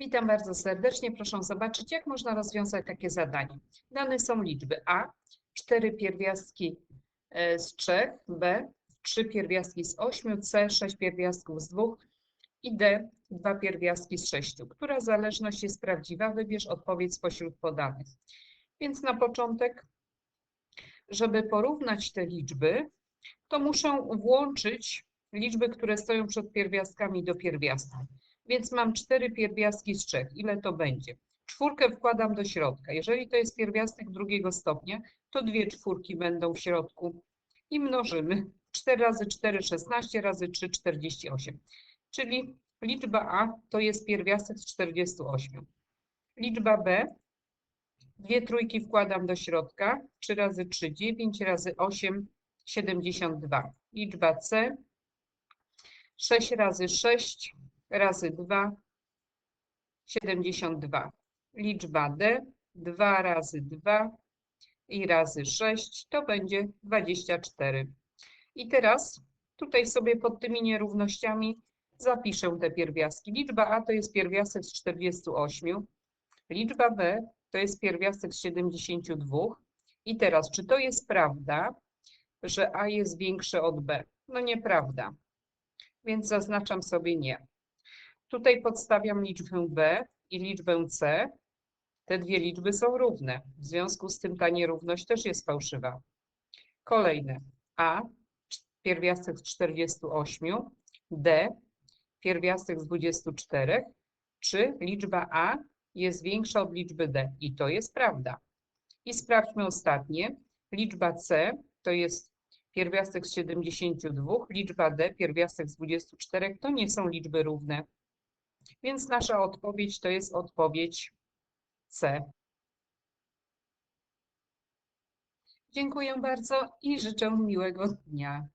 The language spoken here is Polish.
Witam bardzo serdecznie. Proszę zobaczyć, jak można rozwiązać takie zadanie. Dane są liczby A, 4 pierwiastki e, z 3, B, 3 pierwiastki z 8, C, 6 pierwiastków z 2 i D, 2 pierwiastki z 6. Która zależność jest prawdziwa? Wybierz odpowiedź spośród podanych. Więc na początek, żeby porównać te liczby, to muszę włączyć liczby, które stoją przed pierwiastkami do pierwiastków. Więc mam cztery pierwiastki z trzech. Ile to będzie? Czwórkę wkładam do środka. Jeżeli to jest pierwiastek drugiego stopnia, to dwie czwórki będą w środku i mnożymy. 4 razy 4, 16 razy 3, 48. Czyli liczba A to jest pierwiastek z 48. Liczba B, dwie trójki wkładam do środka. 3 razy 3, 9 razy 8, 72. Liczba C, 6 razy 6, razy 2, 72. Liczba D, 2 razy 2 i razy 6 to będzie 24. I teraz tutaj sobie pod tymi nierównościami zapiszę te pierwiastki. Liczba A to jest pierwiastek z 48, liczba B to jest pierwiastek z 72. I teraz, czy to jest prawda, że A jest większe od B? No nieprawda, więc zaznaczam sobie nie. Tutaj podstawiam liczbę b i liczbę c. Te dwie liczby są równe. W związku z tym ta nierówność też jest fałszywa. Kolejne. a, pierwiastek z 48, d, pierwiastek z 24, czy liczba a jest większa od liczby d. I to jest prawda. I sprawdźmy ostatnie. Liczba c to jest pierwiastek z 72, liczba d, pierwiastek z 24, to nie są liczby równe. Więc nasza odpowiedź to jest odpowiedź C. Dziękuję bardzo i życzę miłego dnia.